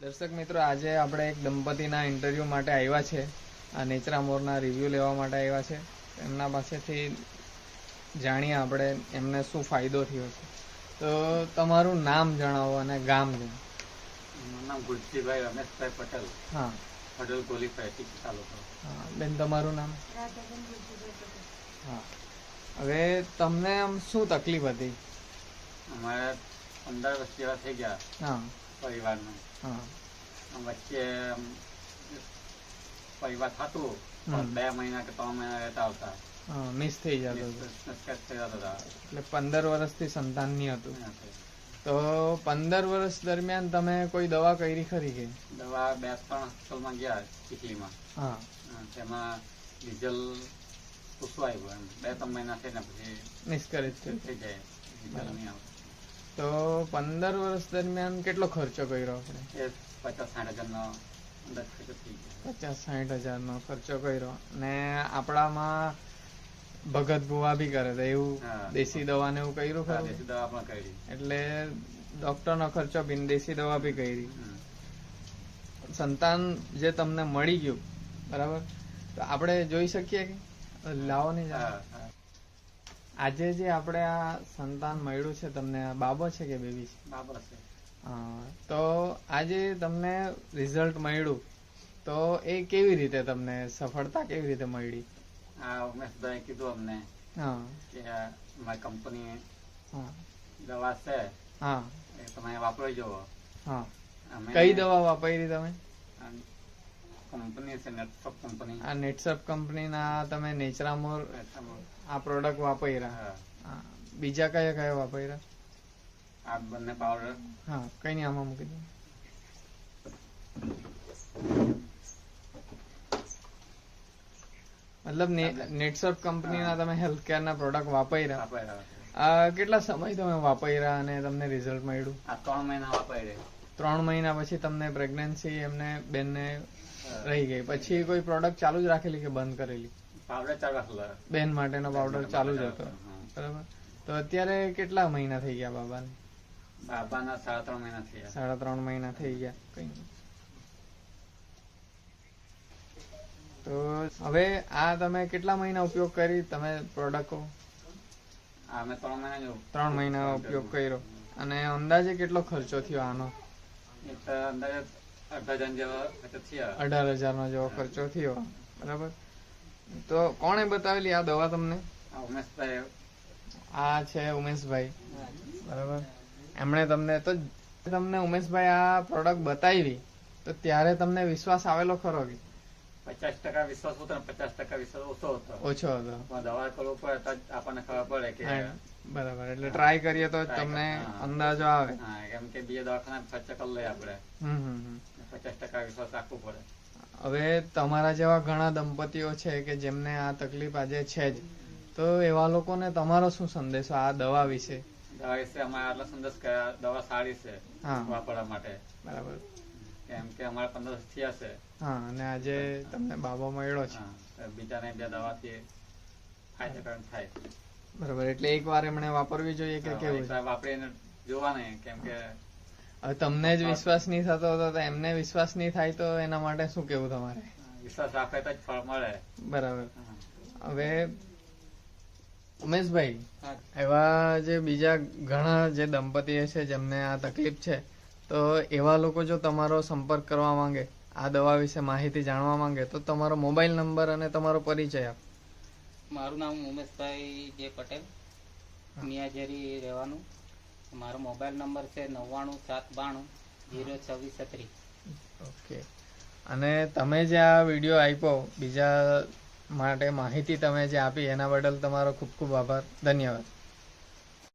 દર્શક મિત્રો આજે આપણે એક દંપતીના ઇન્ટરવ્યૂ માટે આવ્યા છે. આ નેચરા મોરના રિવ્યૂ લેવા માટે આવ્યા છે. એમના પાસેથી જાણીએ આપણે એમને શું ફાયદો થયો છે. તો તમારું નામ જણાવો અને ગામ જણાવો. નામ ગુલજીભાઈ રમેશભાઈ પટેલ. હા. પટેલ ટીક તાલુકો. હા બેન તમારું નામ? હા. હવે તમને આમ શું તકલીફ હતી? અમારે પંદર વર્ષ જેવા થઈ ગયા. હા. પરિવારને હા વચ્ચે પરિવાર થતું બે મહિના કે ત્રણ મહિના રહેતા આવતા મિસ થઈ જતો એટલે પંદર વર્ષથી સંતાન નહીં હતું તો પંદર વર્ષ દરમિયાન તમે કોઈ દવા કરી ખરી કે દવા બે ત્રણ હોસ્પિટલમાં ગયા સિટીમાં હા તેમાં ડીઝલ એમ બે ત્રણ મહિના થઈને પછી નિષ્કરિત થઈ જાય ડીઝલ નહીં આવે તો પંદર વર્ષ દરમિયાન કેટલો ખર્ચો કર્યો આપણે? પચાસ સાઠ હજારનો નો ખર્ચો પચાસ સાઠ હજારનો ખર્ચો કર્યો. ને આપણામાં ભગત ભુવા બી કરે તો એવું દેશી દવા ને એવું કર્યું ખરું? દેશી દવા પણ કરી. એટલે ડોક્ટરનો ખર્ચો બિન દેશી દવા બી કરી. સંતાન જે તમને મળી ગયું બરાબર? તો આપણે જોઈ શકીએ કે? લાવો હા. આજે જે આપણે આ સંતાન મળ્યું છે તમને આ બાબો છે કે બેબી છે? તો આજે તમને રિઝલ્ટ મળ્યું. તો એ કેવી રીતે તમને સફળતા કેવી રીતે મળી? આ ઉમેશભાઈ કીધું અમને હા. કે મારી કંપની હા. દવા છે હા. એ તમે વાપરી જુઓ હા કઈ દવા વાપરી તમે? કંપની છે નેટવર્ક કંપની. આ નેટસપ કંપનીના તમે નેચરામોર આ પ્રોડક્ટ વાપર્યા. બીજા કયા કયા વાપર્યા? આ બંને પાવડર હા કઈ નહીં આમાં મૂકી દો. મતલબ નેટસપ કંપનીના તમે હેલ્થ કેરના પ્રોડક્ટ વાપર્યા વાપર્યા. આ કેટલા સમય તમે વાપર્યા અને તમને રિઝલ્ટ મળ્યું? આ ત્રણ મહિના વાપરી ત્રણ મહિના પછી તમને પ્રેગ્નન્સી એમને બેનને રહી ગઈ. પછી કોઈ પ્રોડક્ટ ચાલુ જ રાખેલી કે બંધ કરેલી? પાવડર ચાલુ રાખલો બેન માટેનો પાવડર ચાલુ જ હતો. બરાબર? તો અત્યારે કેટલા મહિના થઈ ગયા બાબાને? બાબાના સાડા ત્રણ મહિના થયા. સાડા ત્રણ મહિના થઈ ગયા. કઈ તો હવે આ તમે કેટલા મહિના ઉપયોગ કરી તમે પ્રોડક્ટો આ અમે ત્રણ મહિના જો ત્રણ મહિના ઉપયોગ કર્યો. અને અંદાજે કેટલો ખર્ચો થયો આનો? અંદાજે અડધા હજાર નો ખર્ચો થયા. અઢાર હજારનો જેવો ખર્ચો થયો. બરાબર? તો કોણે બતાવેલી આ દવા તમને? આ ઉમેશભાઈ આ છે ઉમેશભાઈ. બરાબર? એમણે તમને તો તમને ઉમેશભાઈ આ પ્રોડક્ટ બતાવી તો ત્યારે તમને વિશ્વાસ આવેલો ખરો કે? પચાસ ટકા વિશ્વાસ હતો ને પચાસ ટકા વિશ્વાસ ઓછો હતો. ઓછો હતો. દવા કરવો પડે તો આપણને ખબર પડે કે બરાબર. એટલે ટ્રાય કરીએ તો તમને અંદાજો આવે. કેમ કે બીજા દવાખાના ખર્ચ કરી લઈએ આપણે. હમ હમ હમ. પચાસ ટકા વિશ્વાસ રાખવું પડે. હવે તમારા જેવા ઘણા દંપતીઓ છે કે જેમને આ તકલીફ આજે છે જ. તો એવા લોકોને તમારો શું સંદેશો આ દવા વિશે? દવા વિશે અમારે આટલો સંદેશ કે દવા સારી છે વાપરવા માટે. બરાબર. કેમ કે અમારે પંદર વર્ષ થયા છે. હા અને આજે તમને બાબો મળ્યો છે. બીજાને બે દવાથી ફાયદાકારક થાય. બરાબર એટલે એક વાર એમણે વાપરવી જોઈએ કે કેવું એકવાર વાપરીને જોવા નહીં કેમ કે તમને જ વિશ્વાસ નહીં થતો હતો તો એમને વિશ્વાસ નહીં થાય તો એના માટે શું કેવું તમારે? વિશ્વાસ રાખે તો જ ફળ મળે. બરાબર. હવે ઉમેશભાઈ એવા જે બીજા ઘણા જે દંપતીઓ છે જેમને આ તકલીફ છે તો એવા લોકો જો તમારો સંપર્ક કરવા માંગે આ દવા વિશે માહિતી જાણવા માંગે તો તમારો મોબાઈલ નંબર અને તમારો પરિચય આપ. મારું નામ ઉમેશભાઈ જે પટેલ મિયાજેરી રહેવાનું. મારો મોબાઈલ નંબર છે નવ્વાણું, સાત બાણું, જીરો છવ્વીસ છત્રીસ. ઓકે. અને તમે જે આ વીડિયો આપ્યો, બીજા માટે માહિતી તમે જે આપી, એના બદલ તમારો ખૂબ ખૂબ આભાર. ધન્યવાદ.